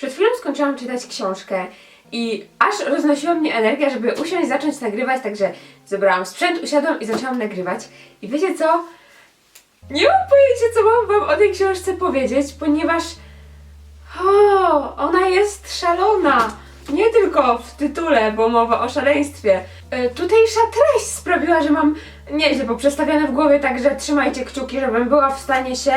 Przed chwilą skończyłam czytać książkę i aż roznosiła mnie energia, żeby usiąść, zacząć nagrywać, także zebrałam sprzęt, usiadłam i zaczęłam nagrywać. I wiecie co? Nie mam pojęcia, co mam wam o tej książce powiedzieć, ponieważ o, ona jest szalona. Nie tylko w tytule, bo mowa o szaleństwie. E, tutejsza treść sprawiła, że mam nieźle poprzestawione w głowie, także trzymajcie kciuki, żebym była w stanie się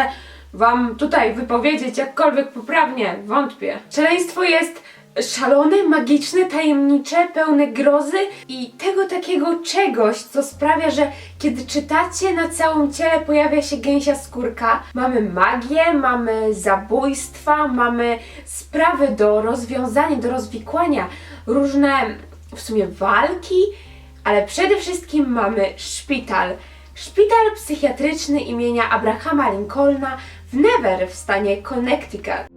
wam tutaj wypowiedzieć jakkolwiek poprawnie. Wątpię. Szaleństwo jest szalone, magiczne, tajemnicze, pełne grozy i tego takiego czegoś, co sprawia, że kiedy czytacie, na całym ciele pojawia się gęsia skórka. Mamy magię, mamy zabójstwa, mamy sprawy do rozwiązania, do rozwikłania, różne w sumie walki, ale przede wszystkim mamy szpital. Szpital psychiatryczny imienia Abrahama Lincolna Never w stanie Connecticut.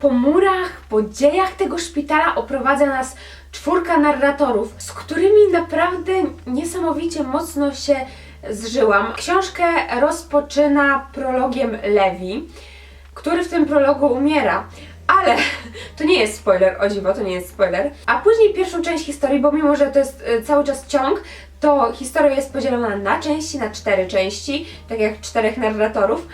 Po murach, po dziejach tego szpitala oprowadza nas czwórka narratorów, z którymi naprawdę niesamowicie mocno się zżyłam. Książkę rozpoczyna prologiem Lewi, który w tym prologu umiera. Ale to nie jest spoiler, o dziwo, to nie jest spoiler. A później pierwszą część historii, bo mimo, że to jest y, cały czas ciąg, to historia jest podzielona na części, na cztery części, tak jak czterech narratorów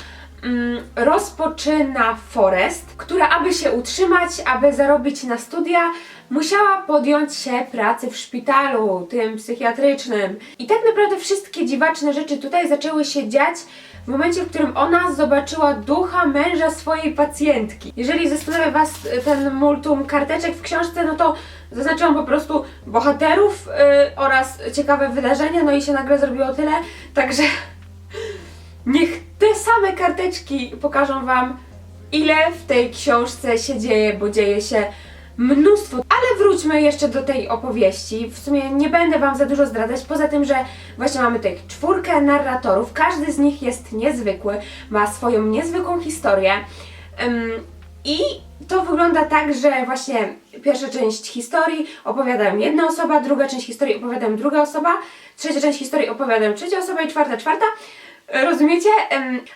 rozpoczyna Forest, która aby się utrzymać, aby zarobić na studia, musiała podjąć się pracy w szpitalu, tym psychiatrycznym. I tak naprawdę wszystkie dziwaczne rzeczy tutaj zaczęły się dziać w momencie, w którym ona zobaczyła ducha męża swojej pacjentki. Jeżeli zastanawia Was y, ten multum karteczek w książce, no to zaznaczyłam po prostu bohaterów y, oraz ciekawe wydarzenia, no i się nagle zrobiło tyle, także Niech te same karteczki pokażą Wam, ile w tej książce się dzieje, bo dzieje się mnóstwo. Ale wróćmy jeszcze do tej opowieści. W sumie nie będę Wam za dużo zdradzać, poza tym, że właśnie mamy tutaj czwórkę narratorów. Każdy z nich jest niezwykły, ma swoją niezwykłą historię. I to wygląda tak, że właśnie pierwsza część historii opowiadają jedna osoba, druga część historii opowiadają druga osoba, trzecia część historii opowiadają trzecia osoba i czwarta, czwarta. Rozumiecie?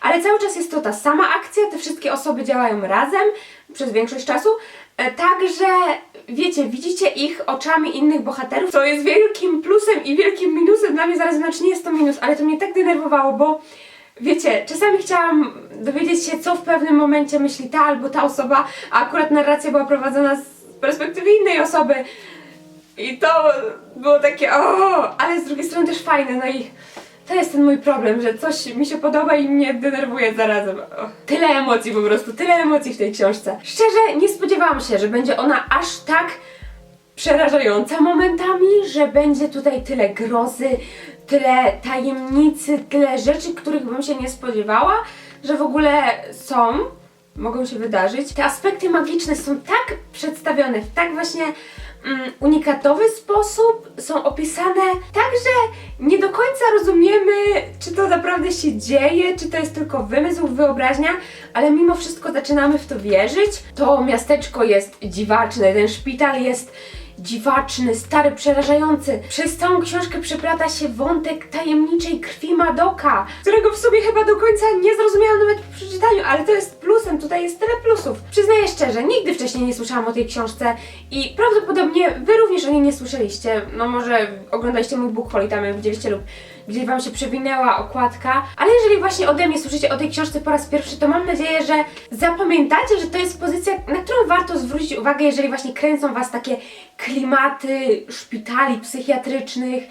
Ale cały czas jest to ta sama akcja, te wszystkie osoby działają razem przez większość czasu. E, Także, wiecie, widzicie ich oczami innych bohaterów, co jest wielkim plusem i wielkim minusem dla mnie zaraz, znaczy nie jest to minus, ale to mnie tak denerwowało, bo wiecie, czasami chciałam dowiedzieć się, co w pewnym momencie myśli ta albo ta osoba, a akurat narracja była prowadzona z perspektywy innej osoby. I to było takie, o, ale z drugiej strony też fajne, no i to jest ten mój problem, że coś mi się podoba i mnie denerwuje zarazem. O, tyle emocji po prostu, tyle emocji w tej książce. Szczerze, nie spodziewałam się, że będzie ona aż tak przerażająca momentami, że będzie tutaj tyle grozy, tyle tajemnicy, tyle rzeczy, których bym się nie spodziewała, że w ogóle są, mogą się wydarzyć. Te aspekty magiczne są tak przedstawione w tak właśnie mm, unikatowy sposób, są opisane tak, że nie do końca rozumiemy, czy to naprawdę się dzieje, czy to jest tylko wymysł, wyobraźnia, ale mimo wszystko zaczynamy w to wierzyć. To miasteczko jest dziwaczne, ten szpital jest dziwaczny, stary, przerażający. Przez całą książkę przeplata się wątek tajemniczej krwi Madoka, którego w sumie chyba do końca nie zrozumiałam nawet po przeczytaniu, ale to jest plusem, tutaj jest tyle plusów. Przyznaję szczerze, nigdy wcześniej nie słyszałam o tej książce i prawdopodobnie wy również o niej nie słyszeliście. No może oglądaliście mój book haul i tam ją widzieliście lub gdzieś wam się przewinęła okładka, ale jeżeli właśnie ode mnie słyszycie o tej książce po raz pierwszy, to mam nadzieję, że zapamiętacie, że to jest pozycja, na którą warto zwrócić uwagę, jeżeli właśnie kręcą was takie klimaty szpitali psychiatrycznych,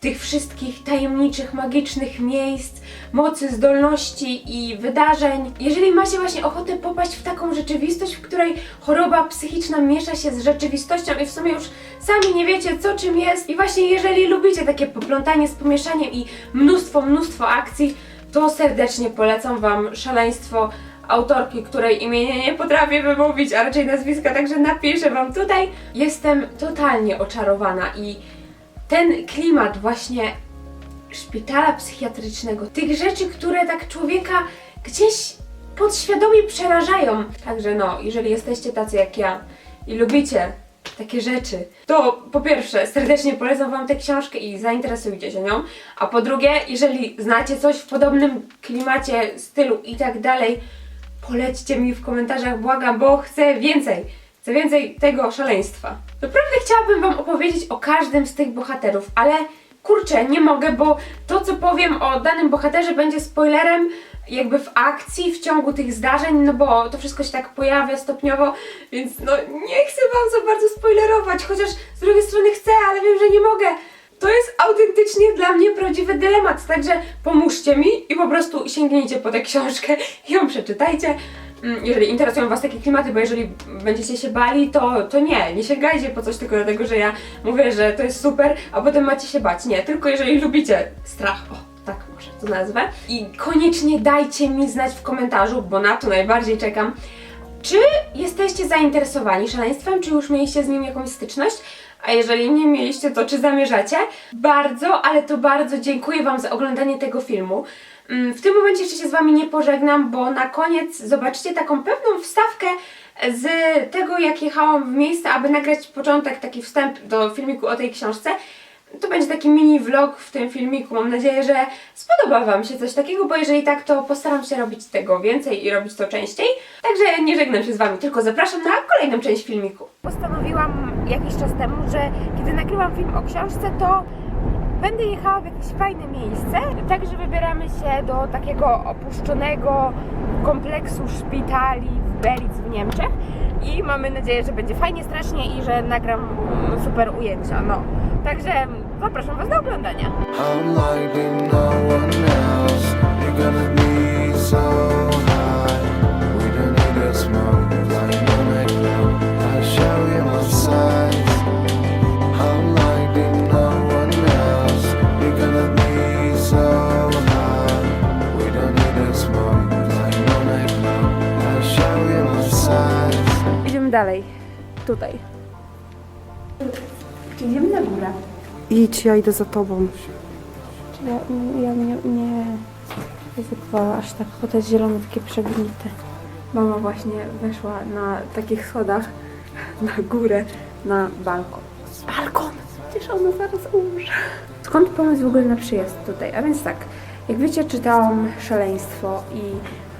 tych wszystkich tajemniczych, magicznych miejsc, mocy, zdolności i wydarzeń. Jeżeli macie właśnie ochotę popaść w taką rzeczywistość, w której choroba psychiczna miesza się z rzeczywistością i w sumie już sami nie wiecie co czym jest i właśnie jeżeli lubicie takie poplątanie z pomieszaniem i mnóstwo, mnóstwo akcji, to serdecznie polecam Wam szaleństwo autorki, której imienia nie potrafię wymówić, a raczej nazwiska, także napiszę Wam tutaj. Jestem totalnie oczarowana i ten klimat właśnie szpitala psychiatrycznego, tych rzeczy, które tak człowieka gdzieś podświadomie przerażają. Także no, jeżeli jesteście tacy jak ja i lubicie takie rzeczy, to po pierwsze serdecznie polecam Wam tę książkę i zainteresujcie się nią, a po drugie, jeżeli znacie coś w podobnym klimacie, stylu i tak dalej, polećcie mi w komentarzach, błagam, bo chcę więcej. Chcę więcej tego szaleństwa. Naprawdę chciałabym Wam opowiedzieć o każdym z tych bohaterów, ale kurczę, nie mogę, bo to, co powiem o danym bohaterze, będzie spoilerem jakby w akcji, w ciągu tych zdarzeń, no bo to wszystko się tak pojawia stopniowo, więc no nie chcę Wam za bardzo spoilerować, chociaż z drugiej strony chcę, ale wiem, że nie mogę. To jest autentycznie dla mnie prawdziwy dylemat, także pomóżcie mi i po prostu sięgnijcie po tę książkę i ją przeczytajcie. Mm, Jeżeli interesują Was takie klimaty, bo jeżeli będziecie się bali, to, to nie, nie sięgajcie po coś tylko dlatego, że ja mówię, że to jest super, a potem macie się bać. Nie, tylko jeżeli lubicie strach, o, tak może to nazwę. I koniecznie dajcie mi znać w komentarzu, bo na to najbardziej czekam, czy jesteście zainteresowani szaleństwem, czy już mieliście z nim jakąś styczność? A jeżeli nie mieliście, to czy zamierzacie? Bardzo, ale to bardzo dziękuję Wam za oglądanie tego filmu. Mm, W tym momencie jeszcze się z Wami nie pożegnam, bo na koniec zobaczycie taką pewną wstawkę z tego, jak jechałam w miejsce, aby nagrać początek, taki wstęp do filmiku o tej książce. To będzie taki mini vlog w tym filmiku. Mam nadzieję, że spodoba Wam się coś takiego, bo jeżeli tak, to postaram się robić tego więcej i robić to częściej. Także nie żegnam się z Wami, tylko zapraszam na kolejną część filmiku. Postanowiłam jakiś czas temu, że kiedy nagrywam film o książce, to będę jechała w jakieś fajne miejsce. Także wybieramy się do takiego opuszczonego kompleksu szpitali w Belic w Niemczech. I mamy nadzieję, że będzie fajnie, strasznie i że nagram super ujęcia. No. Także zapraszam Was do oglądania. I'm like no one else. You're gonna dalej. Tutaj. Idziemy na górę. Idź, ja idę za tobą. Ja, ja nie, nie ryzykowała aż tak, bo to jest zielone, takie przegnite. Mama właśnie weszła na takich schodach na górę, na balkon. Balkon! Przecież ona zaraz umrze. Skąd pomysł w ogóle na przyjazd tutaj? A więc tak, jak wiecie, czytałam Szaleństwo i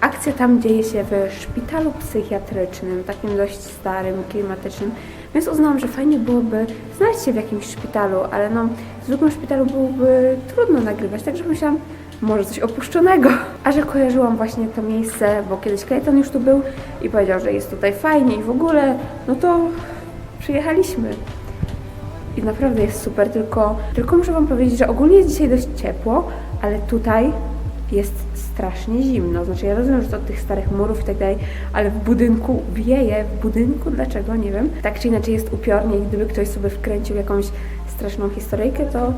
akcja tam dzieje się w szpitalu psychiatrycznym, takim dość starym, klimatycznym, więc uznałam, że fajnie byłoby znaleźć się w jakimś szpitalu, ale no, w zwykłym szpitalu byłoby trudno nagrywać, także myślałam, może coś opuszczonego. A że kojarzyłam właśnie to miejsce, bo kiedyś Clayton już tu był i powiedział, że jest tutaj fajnie i w ogóle, no to przyjechaliśmy. I naprawdę jest super, tylko, tylko muszę Wam powiedzieć, że ogólnie jest dzisiaj dość ciepło, ale tutaj jest strasznie zimno. Znaczy ja rozumiem, że to od tych starych murów i tak dalej, ale w budynku wieje, w budynku dlaczego, nie wiem. Tak czy inaczej jest upiornie i gdyby ktoś sobie wkręcił jakąś straszną historyjkę, to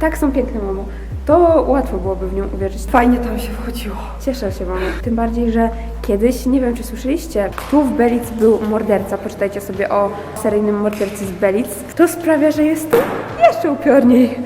tak są piękne, mamo. To łatwo byłoby w nią uwierzyć. Fajnie tam się wchodziło. Cieszę się, mamo. Tym bardziej, że kiedyś, nie wiem czy słyszeliście, tu w Belic był morderca. Poczytajcie sobie o seryjnym mordercy z Belic. To sprawia, że jest tu jeszcze upiorniej.